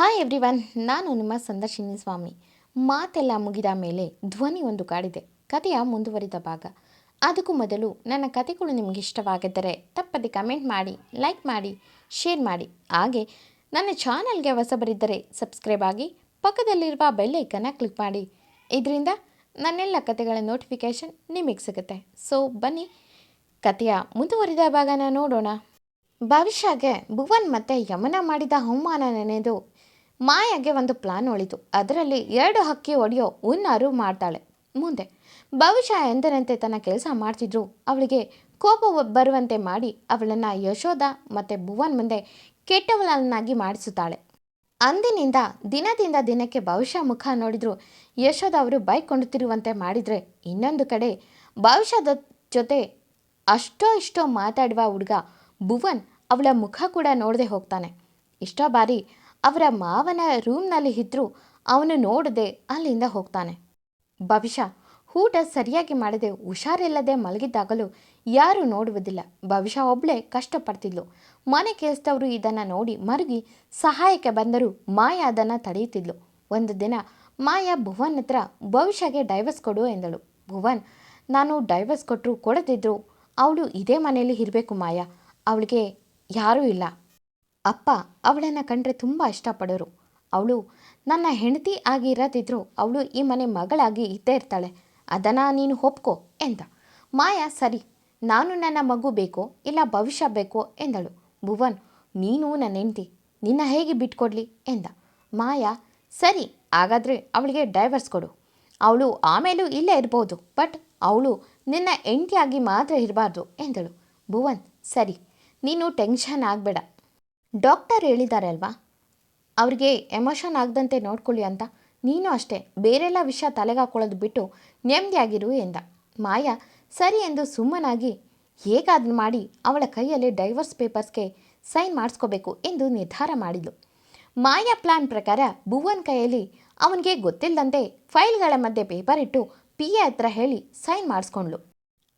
Hi everyone ನಾನು ನಿಮ್ಮ ಸಂದರ್ಶಿನಿ ಸ್ವಾಮಿ. ಮಾತೆಲ್ಲ ಮುಗಿದ ಮೇಲೆ ಧ್ವನಿ ಒಂದು ಕಾಡಿದೆ. ಕಥೆಯ ಮುಂದುವರಿದ ಭಾಗ. ಅದಕ್ಕೂ ಮೊದಲು ನನ್ನ ಕಥೆಗಳು ನಿಮಗೆ ಇಷ್ಟವಾಗಿದ್ದರೆ ತಪ್ಪದೆ ಕಮೆಂಟ್ ಮಾಡಿ ಲೈಕ್ ಮಾಡಿ ಶೇರ್ ಮಾಡಿ. ಹಾಗೆ ನನ್ನ ಚಾನಲ್ಗೆ ಹೊಸಬರಿದ್ದರೆ ಸಬ್ಸ್ಕ್ರೈಬ್ ಆಗಿ, ಪಕ್ಕದಲ್ಲಿರುವ ಬೆಲ್ ಐಕನ್ನ ಕ್ಲಿಕ್ ಮಾಡಿ. ಇದರಿಂದ ನನ್ನೆಲ್ಲ ಕಥೆಗಳ ನೋಟಿಫಿಕೇಷನ್ ನಿಮಗೆ ಸಿಗುತ್ತೆ. ಸೊ ಬನ್ನಿ. ಕಥೆಯ ಮುಂದುವರಿದ ಭಾಗನ ನೋಡೋಣ. ಭವಿಷ್ಯಗೆ ಭುವನ್ ಮತ್ತು ಯಮನ ಮಾಡಿದ ಅವಮಾನ ನೆನೆದು ಮಾಯಾಗೆ ಒಂದು ಪ್ಲಾನ್ ಒಳಿತು. ಅದರಲ್ಲಿ ಎರಡು ಹಕ್ಕಿ ಒಡೆಯೋ ಹುನ್ನಾರು ಮಾಡ್ತಾಳೆ. ಮುಂದೆ ಭವಿಷ್ಯ ಎಂದರಂತೆ ತನ್ನ ಕೆಲಸ ಮಾಡ್ತಿದ್ರು. ಅವಳಿಗೆ ಕೋಪ ಬರುವಂತೆ ಮಾಡಿ ಅವಳನ್ನು ಯಶೋಧ ಮತ್ತು ಭುವನ್ ಮುಂದೆ ಕೆಟ್ಟವಳನ್ನಾಗಿ ಮಾಡಿಸುತ್ತಾಳೆ. ಅಂದಿನಿಂದ ದಿನದಿಂದ ದಿನಕ್ಕೆ ಭವಿಷ್ಯ ಮುಖ ನೋಡಿದ್ರು. ಯಶೋಧ ಅವರು ಬೈಕ್ ಕೊಂಡುತ್ತಿರುವಂತೆ ಮಾಡಿದರೆ ಇನ್ನೊಂದು ಕಡೆ ಭವಿಷ್ಯದ ಜೊತೆ ಅಷ್ಟೋ ಇಷ್ಟೋ ಮಾತಾಡುವ ಹುಡುಗ ಭುವನ್ ಅವಳ ಮುಖ ಕೂಡ ನೋಡದೆ ಹೋಗ್ತಾನೆ. ಇಷ್ಟೋ ಬಾರಿ ಅವರ ಮಾವನ ರೂಮ್ನಲ್ಲಿ ಇದ್ದರೂ ಅವನು ನೋಡದೆ ಅಲ್ಲಿಂದ ಹೋಗ್ತಾನೆ. ಭವಿಷ್ಯ, ಊಟ ಸರಿಯಾಗಿ ಮಾಡದೆ, ಹುಷಾರಿಲ್ಲದೆ ಮಲಗಿದ್ದಾಗಲೂ ಯಾರೂ ನೋಡುವುದಿಲ್ಲ. ಭವಿಷ್ಯ ಒಬ್ಬಳೇ ಕಷ್ಟಪಡ್ತಿದ್ಲು. ಮನೆ ಕೆಲಸದವರು ಇದನ್ನು ನೋಡಿ ಮರುಗಿ ಸಹಾಯಕ್ಕೆ ಬಂದರೂ ಮಾಯಾ ಅದನ್ನು ತಡೆಯುತ್ತಿದ್ಲು. ಒಂದು ದಿನ ಮಾಯಾ ಭುವನ್ ಹತ್ರ ಭವಿಷ್ಯಗೆ ಡೈವರ್ಸ್ ಕೊಡು ಎಂದಳು. ಭುವನ್, ನಾನು ಡೈವರ್ಸ್ ಕೊಟ್ಟರು ಕೊಡದಿದ್ರು ಅವಳು ಇದೇ ಮನೆಯಲ್ಲಿ ಇರಬೇಕು ಮಾಯಾ. ಅವಳಿಗೆ ಯಾರೂ ಇಲ್ಲ. ಅಪ್ಪ ಅವಳನ್ನು ಕಂಡ್ರೆ ತುಂಬ ಇಷ್ಟಪಡೋರು. ಅವಳು ನನ್ನ ಹೆಂಡತಿ ಆಗಿ ಅವಳು ಈ ಮನೆ ಮಗಳಾಗಿ ಇದ್ದೇ ಇರ್ತಾಳೆ. ಅದನ್ನು ನೀನು ಒಪ್ಕೋ ಎಂದ. ಮಾಯಾ, ಸರಿ, ನಾನು ನನ್ನ ಮಗು ಬೇಕೋ ಇಲ್ಲ ಭವಿಷ್ಯ ಬೇಕೋ ಎಂದಳು. ಭುವನ್, ನೀನು ನನ್ನ ಹೆಂಡತಿ, ನಿನ್ನ ಹೇಗೆ ಬಿಟ್ಕೊಡ್ಲಿ ಎಂದ. ಮಾಯಾ, ಸರಿ, ಹಾಗಾದರೆ ಅವಳಿಗೆ ಡೈವರ್ಸ್ ಕೊಡು. ಅವಳು ಆಮೇಲೂ ಇಲ್ಲೇ ಇರ್ಬೋದು ಬಟ್ ಅವಳು ನಿನ್ನ ಹೆಂಡತಿಯಾಗಿ ಮಾತ್ರ ಇರಬಾರ್ದು ಎಂದಳು. ಭುವನ್, ಸರಿ, ನೀನು ಟೆನ್ಷನ್ ಆಗಬೇಡ. ಡಾಕ್ಟರ್ ಹೇಳಿದ್ದಾರೆ ಅಲ್ವಾ? ಅವ್ರಿಗೆ ಎಮೋಷನ್ ಆಗದಂತೆ ನೋಡ್ಕೊಳ್ಳಿ ಅಂತ. ನೀನು ಅಷ್ಟೇ, ಬೇರೆಲ್ಲ ವಿಷಯ ತಲೆಗೆ ಹಾಕೊಳ್ಳೋದು ಬಿಟ್ಟು ನೆಮ್ಮದಿಯಾಗಿರು ಎಂದ. ಮಾಯಾ, ಸರಿ ಎಂದು ಸುಮ್ಮನಾಗಿ ಹೇಗಾದ್ರೂ ಮಾಡಿ ಅವಳ ಕೈಯಲ್ಲಿ ಡೈವರ್ಸ್ ಪೇಪರ್ಸ್ಗೆ ಸೈನ್ ಮಾಡಿಸ್ಕೋಬೇಕು ಎಂದು ನಿರ್ಧಾರ ಮಾಡಿದ್ಲು. ಮಾಯಾ ಪ್ಲಾನ್ ಪ್ರಕಾರ ಭುವನ್ ಕೈಯಲ್ಲಿ ಅವನಿಗೆ ಗೊತ್ತಿಲ್ಲದಂತೆ ಫೈಲ್ಗಳ ಮಧ್ಯೆ ಪೇಪರ್ ಇಟ್ಟು ಪಿ ಎ ಹತ್ರ ಹೇಳಿ ಸೈನ್ ಮಾಡಿಸ್ಕೊಂಡ್ಳು.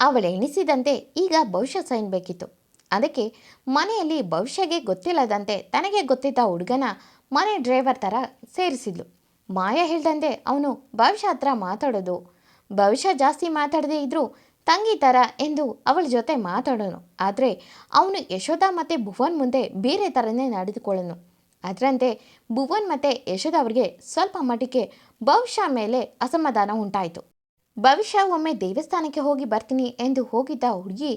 ಅವಳು ಎಣಿಸಿದಂತೆ ಈಗ ಭವಿಷ್ಯ ಸೈನ್ ಬೇಕಿತ್ತು. ಅದಕ್ಕೆ ಮನೆಯಲ್ಲಿ ಭವಿಷ್ಯಗೆ ಗೊತ್ತಿಲ್ಲದಂತೆ ತನಗೆ ಗೊತ್ತಿದ್ದ ಹುಡುಗನ ಮನೆ ಡ್ರೈವರ್ ಥರ ಸೇರಿಸಿದ್ಲು. ಮಾಯಾ ಹೇಳ್ದಂತೆ ಅವನು ಭವಿಷ್ಯ ಹತ್ರ ಮಾತಾಡೋದು. ಭವಿಷ್ಯ ಜಾಸ್ತಿ ಮಾತಾಡದೇ ಇದ್ದರೂ ತಂಗಿ ಥರ ಎಂದು ಅವಳ ಜೊತೆ ಮಾತಾಡೋನು. ಆದರೆ ಅವನು ಯಶೋಧ ಮತ್ತು ಭುವನ್ ಮುಂದೆ ಬೇರೆ ಥರನೇ ನಡೆದುಕೊಳ್ಳೋನು. ಅದರಂತೆ ಭುವನ್ ಮತ್ತು ಯಶೋಧ ಅವರಿಗೆ ಸ್ವಲ್ಪ ಮಟ್ಟಿಗೆ ಭವಿಷ್ಯ ಮೇಲೆ ಅಸಮಾಧಾನ ಉಂಟಾಯಿತು. ಭವಿಷ್ಯ ಒಮ್ಮೆ ದೇವಸ್ಥಾನಕ್ಕೆ ಹೋಗಿ ಬರ್ತೀನಿ ಎಂದು ಹೋಗಿದ್ದ ಹುಡುಗಿ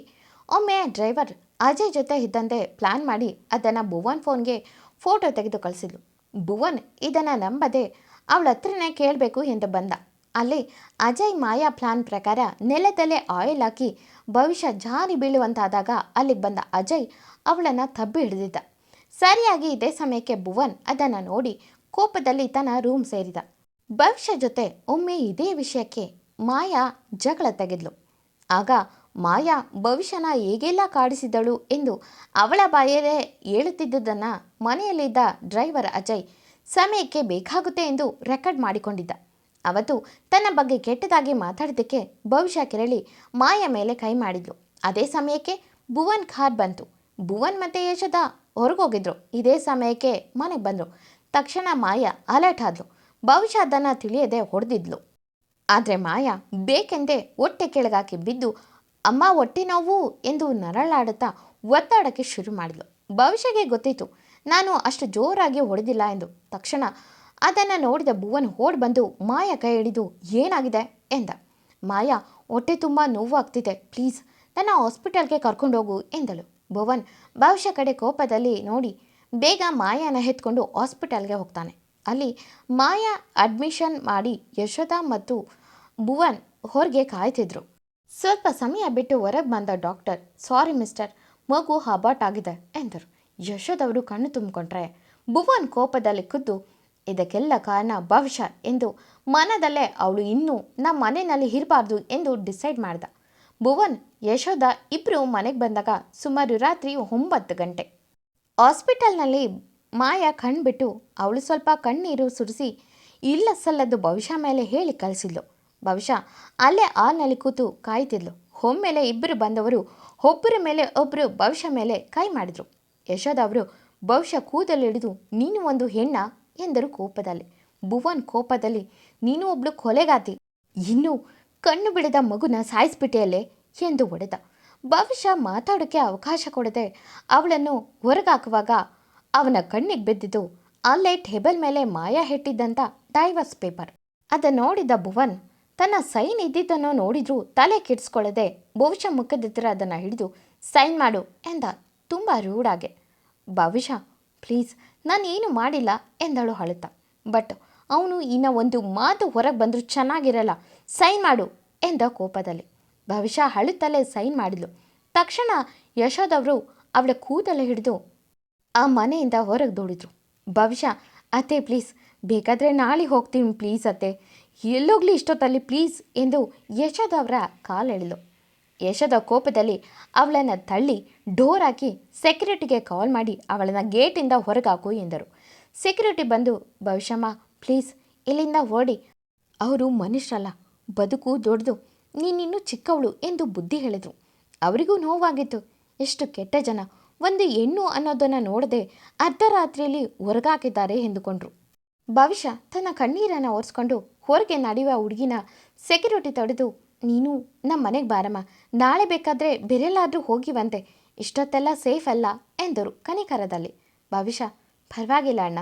ಒಮ್ಮೆ ಡ್ರೈವರ್ ಅಜಯ್ ಜೊತೆ ಇದ್ದಂತೆ ಪ್ಲ್ಯಾನ್ ಮಾಡಿ ಅದನ್ನು ಭುವನ್ ಫೋನ್ಗೆ ಫೋಟೋ ತೆಗೆದು ಕಳಿಸಿದ್ಲು. ಭುವನ್ ಇದನ್ನು ನಂಬದೆ ಅವಳ ಹತ್ರನೇ ಕೇಳಬೇಕು ಎಂದು ಬಂದ. ಅಲ್ಲಿ ಅಜಯ್ ಮಾಯಾ ಪ್ಲಾನ್ ಪ್ರಕಾರ ನೆಲದಲ್ಲೇ ಆಯಿಲ್ ಹಾಕಿ ಭವಿಷ್ಯ ಜಾರಿ ಬೀಳುವಂತಾದಾಗ ಅಲ್ಲಿಗೆ ಬಂದ ಅಜಯ್ ಅವಳನ್ನು ತಬ್ಬಿ ಹಿಡಿದಿದ್ದ. ಸರಿಯಾಗಿ ಇದೇ ಸಮಯಕ್ಕೆ ಭುವನ್ ಅದನ್ನು ನೋಡಿ ಕೋಪದಲ್ಲಿ ತನ್ನ ರೂಮ್ ಸೇರಿದ. ಭವಿಷ್ಯ ಜೊತೆ ಒಮ್ಮೆ ಇದೇ ವಿಷಯಕ್ಕೆ ಮಾಯಾ ಜಗಳ ತೆಗೆದ್ಲು. ಆಗ ಮಾಯಾ ಭವಿಷ್ಯನ ಹೇಗೆಲ್ಲ ಕಾಡಿಸಿದಳು ಎಂದು ಅವಳ ಬಾಯಲ್ಲೇ ಹೇಳುತ್ತಿದ್ದುದನ್ನು ಮನೆಯಲ್ಲಿದ್ದ ಡ್ರೈವರ್ ಅಜಯ್ ಸಮಯಕ್ಕೆ ಬೇಕಾಗುತ್ತೆ ಎಂದು ರೆಕಾರ್ಡ್ ಮಾಡಿಕೊಂಡಿದ್ದ. ಅವತ್ತು ತನ್ನ ಬಗ್ಗೆ ಕೆಟ್ಟದಾಗಿ ಮಾತಾಡಿದ್ದಕ್ಕೆ ಭವಿಷ್ಯ ಕೆರಳಿ ಮಾಯ ಮೇಲೆ ಕೈ ಮಾಡಿದ್ಲು. ಅದೇ ಸಮಯಕ್ಕೆ ಭುವನ್ ಕಾರ್ ಬಂತು. ಭುವನ್ ಮತ್ತು ಯಶದ ಹೊರಗೋಗಿದ್ರು. ಇದೇ ಸಮಯಕ್ಕೆ ಮನೆಗೆ ಬಂದರು. ತಕ್ಷಣ ಮಾಯ ಅಲರ್ಟ್ ಆದ್ಲು. ಭವಿಷ್ಯ ಅದನ್ನು ತಿಳಿಯದೆ ಹೊಡೆದಿದ್ಲು. ಆದರೆ ಮಾಯ ಬೇಕೆಂದೇ ಹೊಟ್ಟೆ ಕೆಳಗಾಕಿ ಬಿದ್ದು ಅಮ್ಮ ಹೊಟ್ಟೆ ನೋವು ಎಂದು ನರಳಾಡುತ್ತಾ ಒತ್ತಾಡಕ್ಕೆ ಶುರು ಮಾಡಿದ್ಲು. ಭವಿಷ್ಯಗೆ ಗೊತ್ತಿತ್ತು, ನಾನು ಅಷ್ಟು ಜೋರಾಗಿ ಹೊಡೆದಿಲ್ಲ ಎಂದು. ತಕ್ಷಣ ಅದನ್ನು ನೋಡಿದ ಭುವನ್ ಓಡ್ ಬಂದು ಮಾಯ ಕೈ ಹಿಡಿದು, ಏನಾಗಿದೆ ಎಂದ. ಮಾಯಾ, ಹೊಟ್ಟೆ ತುಂಬ ನೋವು ಆಗ್ತಿದೆ ಪ್ಲೀಸ್ ನನ್ನ ಹಾಸ್ಪಿಟಲ್ಗೆ ಕರ್ಕೊಂಡೋಗು ಎಂದಳು. ಭುವನ್ ಭವಿಷ್ಯ ಕಡೆ ಕೋಪದಲ್ಲಿ ನೋಡಿ, ಬೇಗ ಮಾಯಾನ ಎತ್ಕೊಂಡು ಹಾಸ್ಪಿಟಲ್ಗೆ ಹೋಗ್ತಾನೆ. ಅಲ್ಲಿ ಮಾಯ ಅಡ್ಮಿಷನ್ ಮಾಡಿ ಯಶೋಧ ಮತ್ತು ಭುವನ್ ಹೊರಗೆ ಕಾಯ್ತಿದ್ರು. ಸ್ವಲ್ಪ ಸಮಯ ಬಿಟ್ಟು ಹೊರಗೆ ಬಂದ ಡಾಕ್ಟರ್, ಸಾರಿ ಮಿಸ್ಟರ್, ಮಗು ಅಬಾಟ್ ಆಗಿದೆ ಎಂದರು. ಯಶೋದವರು ಕಣ್ಣು ತುಂಬಿಕೊಂಡ್ರೆ, ಭುವನ್ ಕೋಪದಲ್ಲಿ ಖುದ್ದು ಇದಕ್ಕೆಲ್ಲ ಕಾರಣ ಭವಿಷ್ಯ ಎಂದು ಮನದಲ್ಲೇ ಅವಳು ಇನ್ನೂ ನಮ್ಮ ಮನೆಯಲ್ಲಿ ಇರಬಾರ್ದು ಎಂದು ಡಿಸೈಡ್ ಮಾಡ್ದ. ಭುವನ್, ಯಶೋದ ಇಬ್ಬರು ಮನೆಗೆ ಬಂದಾಗ ಸುಮಾರು ರಾತ್ರಿ ಒಂಬತ್ತು ಗಂಟೆ. ಹಾಸ್ಪಿಟಲ್ನಲ್ಲಿ ಮಾಯಾ ಕಣ್ಬಿಟ್ಟು ಅವಳು ಸ್ವಲ್ಪ ಕಣ್ಣೀರು ಸುರಿಸಿ, ಇಲ್ಲ ಸಲ್ಲದ್ದು ಭವಿಷ್ಯ ಮೇಲೆ ಹೇಳಿ, ಕಳಿಸಿದ್ಲು. ಭವಿಷ್ಯ ಅಲ್ಲೇ ಹಾಲ್ನಲ್ಲಿ ಕೂತು ಕಾಯ್ತಿದ್ಲು. ಒಮ್ಮೆಲೆ ಇಬ್ಬರು ಬಂದವರು ಒಬ್ಬರ ಮೇಲೆ ಒಬ್ಬರು ಭವಿಷ್ಯ ಮೇಲೆ ಕೈ ಮಾಡಿದರು. ಯಶೋಧ ಅವರು ಭವಿಷ್ಯ ಕೂದಲು ಹಿಡಿದು, ನೀನು ಒಂದು ಹೆಣ್ಣ ಎಂದರು ಕೋಪದಲ್ಲಿ. ಭುವನ್ ಕೋಪದಲ್ಲಿ, ನೀನು ಒಬ್ಳು ಕೊಲೆಗಾತಿ, ಇನ್ನು ಕಣ್ಣು ಬಿಡದ ಮಗುನ ಸಾಯಿಸ್ಬಿಟ್ಟೆಯಲ್ಲೇ ಎಂದು ಒಡೆದ ಭವಿಷ್ಯ ಮಾತಾಡೋಕ್ಕೆ ಅವಕಾಶ ಕೊಡದೆ ಅವಳನ್ನು ಹೊರಗಾಕುವಾಗ ಅವನ ಕಣ್ಣಿಗೆ ಬಿದ್ದಿದ್ದು, ಅಲ್ಲೇ ಟೇಬಲ್ ಮೇಲೆ ಮಾಯ ಹೆಟ್ಟಿದ್ದಂಥ ಡೈವರ್ಸ್ ಪೇಪರ್. ಅದನ್ನು ನೋಡಿದ ಭುವನ್ ತನ್ನ ಸೈನ್ ಇದ್ದಿದ್ದನ್ನು ನೋಡಿದ್ರೂ ತಲೆ ಕೆಡಿಸ್ಕೊಳ್ಳದೆ ಭವಿಷ್ಯ ಮುಖದಿದ್ದರೆ ಅದನ್ನು ಹಿಡಿದು, ಸೈನ್ ಮಾಡು ಎಂದ ತುಂಬ ರೂಢಾಗೆ. ಭವಿಷ್ಯ, ಪ್ಲೀಸ್, ನಾನು ಏನು ಮಾಡಿಲ್ಲ ಎಂದಳು ಅಳುತ್ತಾ. ಬಟ್ ಅವನು ಇನ್ನು ಒಂದು ಮಾತು ಹೊರಗೆ ಬಂದರೂ ಚೆನ್ನಾಗಿರಲ್ಲ, ಸೈನ್ ಮಾಡು ಎಂದ ಕೋಪದಲ್ಲಿ. ಭವಿಷ್ಯ ಅಳುತ್ತಲೇ ಸೈನ್ ಮಾಡಿದ್ಲು. ತಕ್ಷಣ ಯಶೋದವರು ಅವಳ ಕೂದಲು ಹಿಡಿದು ಆ ಮನೆಯಿಂದ ಹೊರಗೆ ದೌಡಿದ್ರು. ಭವಿಷ್ಯ, ಅತ್ತೆ, ಪ್ಲೀಸ್, ಬೇಕಾದರೆ ನಾಳೆ ಹೋಗ್ತೀನಿ, ಪ್ಲೀಸ್, ಅತ್ತೆ. ಎಲ್ಲೋಗ್ಲಿ ಇಷ್ಟೊತ್ತಲ್ಲಿ ಪ್ಲೀಸ್ ಎಂದು ಯಶೋದ ಅವರ ಕಾಲೆಳೆದು ಯಶೋದ ಕೋಪದಲ್ಲಿ ಅವಳನ್ನು ತಳ್ಳಿ ಡೋರ್ ಹಾಕಿ ಸೆಕ್ಯೂರಿಟಿಗೆ ಕಾಲ್ ಮಾಡಿ ಅವಳನ್ನು ಗೇಟಿಂದ ಹೊರಗಾಕು ಎಂದರು. ಸೆಕ್ಯೂರಿಟಿ ಬಂದು, ಭವಿಷ್ಯಮ್ಮ, ಪ್ಲೀಸ್, ಇಲ್ಲಿಂದ ಓಡಿ. ಅವರು ಮನುಷ್ಯರಲ್ಲ, ಬದುಕು ದೊಡ್ಡದು. ನೀನಿನ್ನೂ ಚಿಕ್ಕವಳು ಎಂದು ಬುದ್ಧಿ ಹೇಳಿದರು. ಅವರಿಗೂ ನೋವಾಗಿತ್ತು. ಎಷ್ಟು ಕೆಟ್ಟ ಜನ. ಒಂದು ಹೆಣ್ಣು ಅನ್ನೋದನ್ನು ನೋಡದೆ ಅರ್ಧರಾತ್ರಿಯಲ್ಲಿ ಹೊರಗಾಕಿದ್ದಾರೆ ಎಂದುಕೊಂಡ್ರು. ಭವಿಷ್ಯ ತನ್ನ ಕಣ್ಣೀರನ್ನು ಒರೆಸ್ಕೊಂಡು ಹೊರಗೆ ನಡೆಯುವ ಹುಡುಗಿನ ಸೆಕ್ಯೂರಿಟಿ ತಡೆದು, ನೀನು ನಮ್ಮ ಮನೆಗೆ ಬಾರಮ್ಮ. ನಾಳೆ ಬೇಕಾದರೆ ಬೇರೆಲ್ಲಾದರೂ ಹೋಗಿವಂತೆ ಇಷ್ಟೊತ್ತೆಲ್ಲ ಸೇಫ್ ಅಲ್ಲ ಎಂದರು ಕನಿಕರದಲ್ಲಿ. ಭವಿಷ್ಯ, ಪರವಾಗಿಲ್ಲ ಅಣ್ಣ.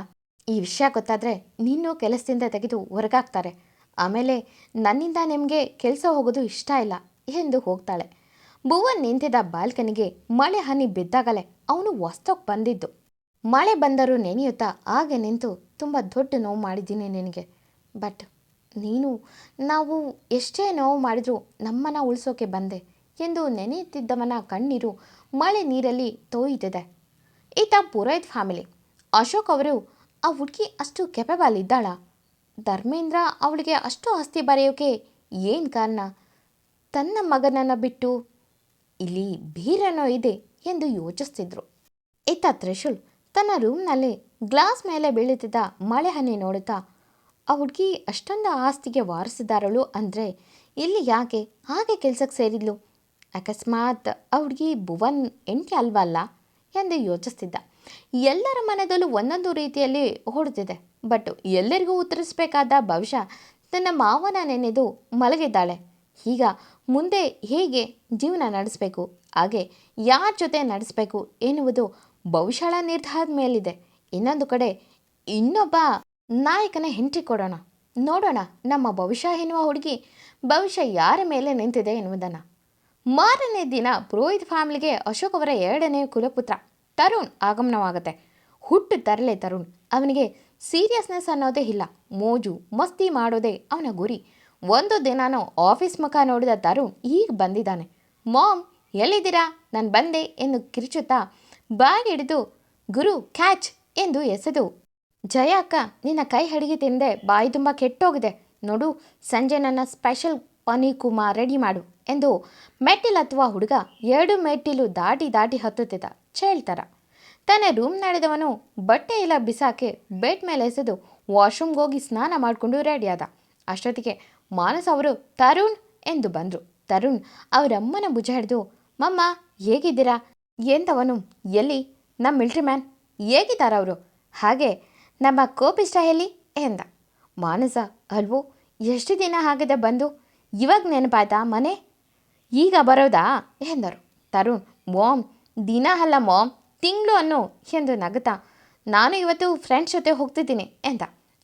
ಈ ವಿಷಯ ಗೊತ್ತಾದರೆ ನೀನು ಕೆಲಸದಿಂದ ತೆಗೆದು ಹೊರಗಾಕ್ತಾರೆ ಆಮೇಲೆ ನನ್ನಿಂದ ನಿಮಗೆ ಕೆಲಸ ಹೋಗೋದು ಇಷ್ಟ ಇಲ್ಲ ಎಂದು ಹೋಗ್ತಾಳೆ. ಭುವನ್ ನಿಂತಿದ್ದ ಬಾಲ್ಕನಿಗೆ ಮಳೆ ಹನಿ ಬಿದ್ದಾಗಲೇ ಅವನು ಹೊಸ್ತೋಗಿ ಬಂದಿದ್ದು. ಮಳೆ ಬಂದರೂ ನೆನೆಯುತ್ತಾ ಹಾಗೆ ನಿಂತು ತುಂಬ ದೊಡ್ಡ ನೋವು ಮಾಡಿದ್ದೀನಿ ನಿನಗೆ. ಬಟ್ ನೀನು, ನಾವು ಎಷ್ಟೇ ನೋವು ಮಾಡಿದರೂ ನಮ್ಮನ್ನು ಉಳಿಸೋಕೆ ಬಂದೆ ಎಂದು ನೆನೆಯುತ್ತಿದ್ದವನ ಕಣ್ಣೀರು ಮಳೆ ನೀರಲ್ಲಿ ತೋಯುತ್ತಿದೆ ಈತ ಪುರೋಹಿತ್ ಫ್ಯಾಮಿಲಿ. ಅಶೋಕ್ ಅವರು, ಆ ಹುಡುಗಿ ಅಷ್ಟು ಕೆಪಬಲ್ ಇದ್ದಾಳ. ಧರ್ಮೇಂದ್ರ ಅವಳಿಗೆ ಅಷ್ಟು ಆಸ್ತಿ ಬರೆಯೋಕೆ ಏನು ಕಾರಣ? ತನ್ನ ಮಗನನ್ನು ಬಿಟ್ಟು ಇಲ್ಲಿ ಬೀರನೋ ಇದೆ ಎಂದು ಯೋಚಿಸ್ತಿದ್ರು. ಈತ ತ್ರಿಶುಲ್ ತನ್ನ ರೂಮ್ನಲ್ಲಿ ಗ್ಲಾಸ್ ಮೇಲೆ ಬೀಳುತ್ತಿದ್ದ ಮಳೆ ಹನಿ ನೋಡುತ್ತಾ, ಆ ಹುಡುಗಿ ಅಷ್ಟೊಂದು ಆಸ್ತಿಗೆ ವಾರಿಸಿದಾರಳು ಅಂದರೆ ಇಲ್ಲಿ ಯಾಕೆ, ಹಾಗೆ ಕೆಲಸಕ್ಕೆ ಸೇರಿದ್ಲು? ಅಕಸ್ಮಾತ್ ಆ ಹುಡುಗಿ ಭುವನ್ ಎಂಟಿ ಅಲ್ವಲ್ಲ ಎಂದು ಯೋಚಿಸ್ತಿದ್ದ. ಎಲ್ಲರ ಮನದಲ್ಲೂ ಒಂದೊಂದು ರೀತಿಯಲ್ಲಿ ಓಡುತ್ತಿದೆ. ಬಟ್ ಎಲ್ಲರಿಗೂ ಉತ್ತರಿಸಬೇಕಾದ ಭವಿಷ್ಯ ತನ್ನ ಮಾವನ ನೆನೆದು ಮಲಗಿದ್ದಾಳೆ. ಈಗ ಮುಂದೆ ಹೇಗೆ ಜೀವನ ನಡೆಸಬೇಕು, ಹಾಗೆ ಯಾರ ಜೊತೆ ನಡೆಸಬೇಕು ಎನ್ನುವುದು ಭವಿಷ್ಯಳ ನಿರ್ಧಾರದ ಮೇಲಿದೆ. ಇನ್ನೊಂದು ಕಡೆ, ಇನ್ನೊಬ್ಬ ನಾಯಕನ ಹೆಂಟ್ರಿ ಕೊಡೋಣ. ನೋಡೋಣ, ನಮ್ಮ ಭವಿಷ್ಯ ಎನ್ನುವ ಹುಡುಗಿ ಭವಿಷ್ಯ ಯಾರ ಮೇಲೆ ನಿಂತಿದೆ ಎನ್ನುವುದನ್ನು. ಮಾರನೇ ದಿನ ಪುರೋಹಿತ್ ಫ್ಯಾಮಿಲಿಗೆ ಅಶೋಕ್ ಅವರ ಎರಡನೇ ಕುಲಪುತ್ರ, ತರುಣ್ ಆಗಮನವಾಗುತ್ತೆ. ಹುಟ್ಟು ತರಲೆ ತರುಣ್. ಅವನಿಗೆ ಸೀರಿಯಸ್ನೆಸ್ ಅನ್ನೋದೇ ಇಲ್ಲ. ಮೋಜು, ಮಸ್ತಿ ಮಾಡೋದೇ ಅವನ ಗುರಿ. ಒಂದು ದಿನಾನು ಆಫೀಸ್ ಮುಖ ನೋಡಿದ ತರುಣ್ ಈಗ ಬಂದಿದ್ದಾನೆ. ಮಾಮ್, ಎಲ್ಲಿದ್ದೀರಾ? ನಾನು ಬಂದೆ ಎಂದು ಕಿರಿಚುತ್ತಾ ಬ್ಯಾಗ್ ಹಿಡಿದು, ಗುರು, ಕ್ಯಾಚ್! ಎಂದು ಎಸೆದು, ಜಯ ಅಕ್ಕ, ನಿನ್ನ ಕೈ ಅಡಿಗೆ ತಿಂದೆ, ಬಾಯಿ ತುಂಬ ಕೆಟ್ಟೋಗಿದೆ. ನೋಡು, ಸಂಜೆ ನನ್ನ ಸ್ಪೆಷಲ್ ಪನೀಕುಮಾ ರೆಡಿ ಮಾಡು ಎಂದು ಮೆಟ್ಟಿಲು ಹತ್ತುವ ಹುಡುಗ ಎರಡು ಮೆಟ್ಟಿಲು ದಾಟಿ ದಾಟಿ ಹತ್ತುತ್ತಿದ್ದ ಚೇಳ್ತಾರ. ತನ್ನ ರೂಮ್ ನಡೆದವನು ಬಟ್ಟೆ ಇಲ್ಲ ಬಿಸಾಕೆ ಬೆಡ್ ಮೇಲೆ ಎಸೆದು ವಾಶ್ರೂಮ್ಗೆ ಹೋಗಿ ಸ್ನಾನ ಮಾಡಿಕೊಂಡು ರೆಡಿಯಾದ ಅಷ್ಟೊತ್ತಿಗೆ ಮಾನಸ್ ಅವರು, ತರುಣ್ ಎಂದು ಬಂದರು. ತರುಣ್ ಅವರಮ್ಮನ ಭುಜ ಹಿಡಿದು ಮಮ್ಮ, ಹೇಗಿದ್ದೀರಾ? ಎಂದವನು, ಎಲ್ಲಿ? ನಮ್ಮ ಮಿಲ್ಟ್ರಿ ಮ್ಯಾನ್. ಹೇಗಿದ್ದಾರೆ ಅವರು? ಹಾಗೆ ನಮ್ಮ ಕೋಪಿಷ್ಟ ಹೇಳಿ ಎಂದ. ಮಾನಸ, ಅಲ್ವೋ, ಎಷ್ಟು ದಿನ ಆಗಿದೆ ಬಂದು? ಇವಾಗ ನೆನಪಾಯ್ತಾ ಮನೆ? ಈಗ ಬರೋದಾ ಎಂದರು. ತರುಣ್, ಮೋಮ್, ದಿನ ಅಲ್ಲ ಮೋಮ್, ತಿಂಗಳು ಅನ್ನು ಎಂದು ನಗುತ್ತಾ, ನಾನು ಇವತ್ತು ಫ್ರೆಂಡ್ಸ್ ಜೊತೆ ಹೋಗ್ತಿದ್ದೀನಿ ಎಂದ.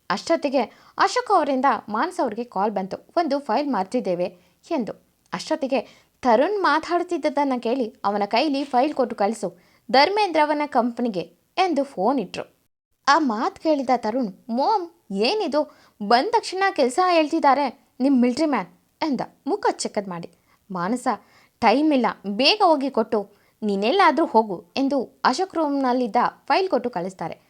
ಅಷ್ಟೊತ್ತಿಗೆ ಅಶೋಕ್ ಅವರಿಂದ ಮಾನಸ ಅವ್ರಿಗೆ ಕಾಲ್ ಬಂತು. ಒಂದು ಫೈಲ್ ಮಾಡ್ತಿದ್ದೇವೆ ಎಂದು. ಅಷ್ಟೊತ್ತಿಗೆ ತರುಣ್ ಮಾತಾಡ್ತಿದ್ದದನ್ನು ಕೇಳಿ ಅವನ ಕೈಲಿ ಫೈಲ್ ಕೊಟ್ಟು ಕಳಿಸು. ಧರ್ಮೇಂದ್ರ ಅವನ ಕಂಪ್ನಿಗೆ ಎಂದು ಫೋನ್ ಇಟ್ರು. ಆ ಮಾತು ಕೇಳಿದ ತರುಣ್, ಮೋಮ್, ಏನಿದು? ಬಂದ ತಕ್ಷಣ ಕೆಲಸ ಹೇಳ್ತಿದ್ದಾರೆ ನಿಮ್ಮ ಮಿಲ್ಟ್ರಿ ಮ್ಯಾನ್ ಎಂದ. ಮುಖ ಚೆಕ್ಕದ್ ಮಾಡಿ. ಮಾನಸ ಟೈಮ್ ಇಲ್ಲ, ಬೇಗ ಹೋಗಿ ಕೊಟ್ಟು, ನೀನೆಲ್ಲಾದರೂ ಹೋಗು, ಎಂದು ಅಶೋಕ್ ರೂಮ್ನಲ್ಲಿದ್ದ ಫೈಲ್ ಕೊಟ್ಟು ಕಳಿಸ್ತಾರೆ.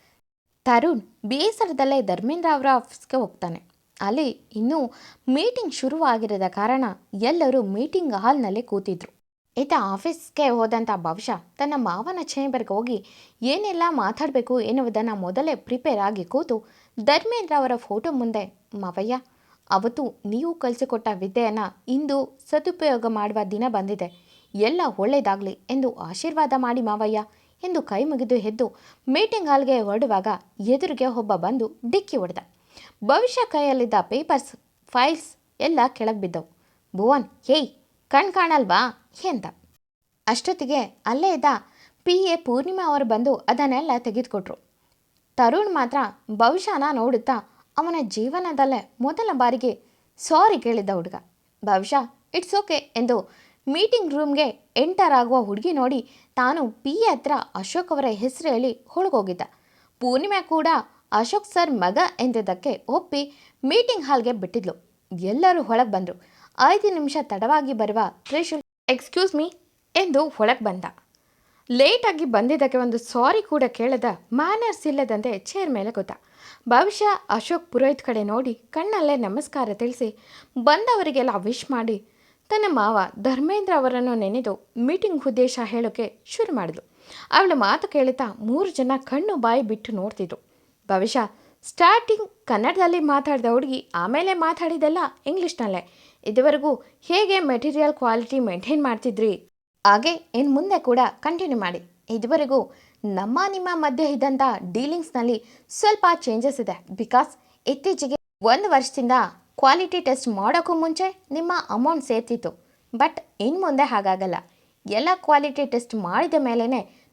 ತರುಣ್ ಬೇಸರದಲ್ಲೇ ಧರ್ಮೇಂದ್ರ ಅವರ ಆಫೀಸ್ಗೆ ಹೋಗ್ತಾನೆ. ಅಲ್ಲಿ ಇನ್ನೂ ಮೀಟಿಂಗ್ ಶುರುವಾಗಿರದ ಕಾರಣ ಎಲ್ಲರೂ ಮೀಟಿಂಗ್ ಹಾಲ್ನಲ್ಲಿ ಕೂತಿದ್ರು. ಈತ ಆಫೀಸ್ಗೆ ಹೋದಂಥ ಭವಿಷ್ಯ ತನ್ನ ಮಾವನ ಚೇಂಬರ್ಗೆ ಹೋಗಿ ಏನೆಲ್ಲ ಮಾತಾಡಬೇಕು ಎನ್ನುವುದನ್ನು ಮೊದಲೇ ಪ್ರಿಪೇರ್ ಆಗಿ ಕೂತು ಧರ್ಮೇಂದ್ರ ಅವರ ಫೋಟೋ ಮುಂದೆ, ಮಾವಯ್ಯ, ಅವತ್ತು ನೀವು ಕಲಿಸಿಕೊಟ್ಟ ವಿದ್ಯೆಯನ್ನು ಇಂದು ಸದುಪಯೋಗ ಮಾಡುವ ದಿನ ಬಂದಿದೆ. ಎಲ್ಲ ಒಳ್ಳೆಯದಾಗಲಿ ಎಂದು ಆಶೀರ್ವಾದ ಮಾಡಿ ಮಾವಯ್ಯ ಎಂದು ಕೈ ಮುಗಿದು ಎದ್ದು ಮೀಟಿಂಗ್ ಹಾಲ್ಗೆ ಹೊರಡುವಾಗ ಎದುರಿಗೆ ಒಬ್ಬ ಬಂದು ಡಿಕ್ಕಿ ಹೊಡೆದ. ಭವಿಷ್ಯ ಕೈಯಲ್ಲಿದ್ದ ಪೇಪರ್ಸ್ ಫೈಲ್ಸ್ ಎಲ್ಲ ಕೆಳಗೆ ಬಿದ್ದವು. ಭುವನ್, ಹೇಯ್ ಕಣ್ ಕಾಣಲ್ವಾ? ಎಂದ. ಅಷ್ಟೊತ್ತಿಗೆ ಅಲ್ಲೇ ಇದ್ದ ಪಿ ಎ ಪೂರ್ಣಿಮಾ ಅವರು ಬಂದು ಅದನ್ನೆಲ್ಲ ತೆಗೆದುಕೊಟ್ರು. ತರುಣ್ ಮಾತ್ರ ಭವಿಷ್ಯನ ನೋಡುತ್ತಾ ಅವನ ಜೀವನದಲ್ಲೇ ಮೊದಲ ಬಾರಿಗೆ ಸಾರಿ ಕೇಳಿದ್ದ ಹುಡುಗ. ಭವಿಷ್ಯ, ಇಟ್ಸ್ ಓಕೆ ಎಂದು ಮೀಟಿಂಗ್ ರೂಮ್ಗೆ ಎಂಟರ್ ಆಗುವ ಹುಡುಗಿ ನೋಡಿ ತಾನು ಪಿ ಎ ಹತ್ರ ಅಶೋಕ್ ಅವರ ಹೆಸರು ಹೇಳಿ ಹೊಳಗೋಗಿದ್ದ ಪೂರ್ಣಿಮಾ ಕೂಡ ಅಶೋಕ್ ಸರ್ ಮಗ ಎಂದಿದ್ದಕ್ಕೆ ಒಪ್ಪಿ ಮೀಟಿಂಗ್ ಹಾಲ್ಗೆ ಬಿಟ್ಟಿದ್ಲು. ಎಲ್ಲರೂ ಹೊಳಗೆ ಬಂದರು. ಐದು ನಿಮಿಷ ತಡವಾಗಿ ಬರುವ ತ್ರಿಶೂಲ್. ಎಕ್ಸ್ಕ್ಯೂಸ್ ಮೀ ಎಂದು ಒಳಗೆ ಬಂದ. ಲೇಟಾಗಿ ಬಂದಿದ್ದಕ್ಕೆ ಒಂದು ಸಾರಿ ಕೂಡ ಕೇಳದ ಮ್ಯಾನರ್ಸ್ ಇಲ್ಲದಂತೆ ಚೇರ್ ಮೇಲೆ ಗೊತ್ತ ಭವಿಷ್ಯ ಅಶೋಕ್ ಪುರೋಹಿತ್ ಕಡೆ ನೋಡಿ ಕಣ್ಣಲ್ಲೇ ನಮಸ್ಕಾರ ತಿಳಿಸಿ ಬಂದವರಿಗೆಲ್ಲ ವಿಶ್ ಮಾಡಿ ತನ್ನ ಮಾವ ಧರ್ಮೇಂದ್ರ ಅವರನ್ನು ನೆನೆದು ಮೀಟಿಂಗ್ ಉದ್ದೇಶ ಹೇಳೋಕೆ ಶುರು ಮಾಡಿದ್ಲು. ಅವಳ ಮಾತು ಕೇಳುತ್ತಾ ಮೂರು ಜನ ಕಣ್ಣು ಬಾಯಿ ಬಿಟ್ಟು ನೋಡ್ತಿದ್ರು. ಭವಿಷ್ಯ ಸ್ಟಾರ್ಟಿಂಗ್ ಕನ್ನಡದಲ್ಲಿ ಮಾತಾಡಿದ ಹುಡುಗಿ ಆಮೇಲೆ ಮಾತಾಡಿದೆಲ್ಲ ಇಂಗ್ಲೀಷ್ನಲ್ಲೇ ಇದುವರೆಗೂ ಹೇಗೆ ಮೆಟೀರಿಯಲ್ ಕ್ವಾಲಿಟಿ ಮೇಂಟೈನ್ ಮಾಡ್ತಿದ್ರಿ? ಹಾಗೆ ಇನ್ನು ಮುಂದೆ ಕೂಡ ಕಂಟಿನ್ಯೂ ಮಾಡಿ. ಇದುವರೆಗೂ ನಮ್ಮ ನಿಮ್ಮ ಮಧ್ಯೆ ಇದ್ದಂಥ ಡೀಲಿಂಗ್ಸ್ನಲ್ಲಿ ಸ್ವಲ್ಪ ಚೇಂಜಸ್ ಇದೆ. ಬಿಕಾಸ್ ಇತ್ತೀಚೆಗೆ ಒಂದು ವರ್ಷದಿಂದ ಕ್ವಾಲಿಟಿ ಟೆಸ್ಟ್ ಮಾಡೋಕ್ಕೂ ಮುಂಚೆ ನಿಮ್ಮ ಅಮೌಂಟ್ ಸೇರ್ತಿತ್ತು. ಬಟ್ ಇನ್ನು ಮುಂದೆ ಹಾಗಾಗಲ್ಲ. ಎಲ್ಲ ಕ್ವಾಲಿಟಿ ಟೆಸ್ಟ್ ಮಾಡಿದ ಮೇಲೇ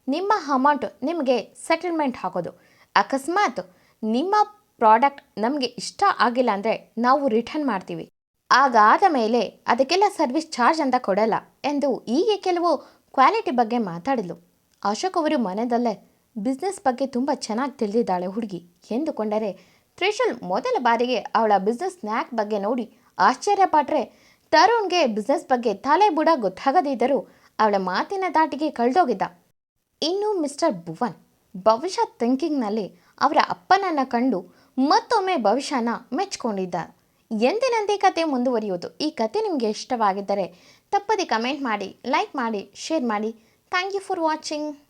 ನಿಮ್ಮ ಅಮೌಂಟ್ ನಿಮಗೆ ಸೆಟಲ್ಮೆಂಟ್ ಹಾಕೋದು. ಅಕಸ್ಮಾತ್ ನಿಮ್ಮ ಪ್ರಾಡಕ್ಟ್ ನಮಗೆ ಇಷ್ಟ ಆಗಿಲ್ಲ ಅಂದರೆ ನಾವು ರಿಟರ್ನ್ ಮಾಡ್ತೀವಿ. ಆಗಾದ ಮೇಲೆ ಅದಕ್ಕೆಲ್ಲ ಸರ್ವಿಸ್ ಚಾರ್ಜ್ ಅಂತ ಕೊಡಲ್ಲ ಎಂದು ಹೀಗೆ ಕೆಲವು ಕ್ವಾಲಿಟಿ ಬಗ್ಗೆ ಮಾತಾಡಿದ್ಲು. ಅಶೋಕ್ ಅವರು ಮನೆಯಲ್ಲೇ ಬಿಸ್ನೆಸ್ ಬಗ್ಗೆ ತುಂಬ ಚೆನ್ನಾಗಿ ತಿಳಿದಿದ್ದಾಳೆ ಹುಡುಗಿ ಎಂದುಕೊಂಡರೆ ತ್ರಿಶೂಲ್ ಮೊದಲ ಬಾರಿಗೆ ಅವಳ ಬಿಸ್ನೆಸ್ ಸ್ನ್ಯಾಕ್ ಬಗ್ಗೆ ನೋಡಿ ಆಶ್ಚರ್ಯಪಟ್ಟರೆ ತರುಣ್ಗೆ ಬಿಸ್ನೆಸ್ ಬಗ್ಗೆ ತಲೆ ಬುಡ ಗೊತ್ತಾಗದಿದ್ದರೂ ಅವಳ ಮಾತಿನ ದಾಟಿಗೆ ಕಳೆದೋಗಿದ್ದ. ಇನ್ನು ಮಿಸ್ಟರ್ ಭುವನ್ ಭವಿಷ್ಯ ಥಿಂಕಿಂಗ್ನಲ್ಲಿ ಅವರ ಅಪ್ಪನನ್ನು ಕಂಡು ಮತ್ತೊಮ್ಮೆ ಭವಿಷ್ಯನ ಮೆಚ್ಚಿಕೊಂಡಿದ್ದ. ಎಂದಿನಂತೆ ಕತೆ ಮುಂದುವರಿಯುವುದು. ಈ ಕತೆ ನಿಮಗೆ ಇಷ್ಟವಾಗಿದ್ದರೆ ತಪ್ಪದೆ ಕಮೆಂಟ್ ಮಾಡಿ, ಲೈಕ್ ಮಾಡಿ, ಶೇರ್ ಮಾಡಿ. Thank you for watching.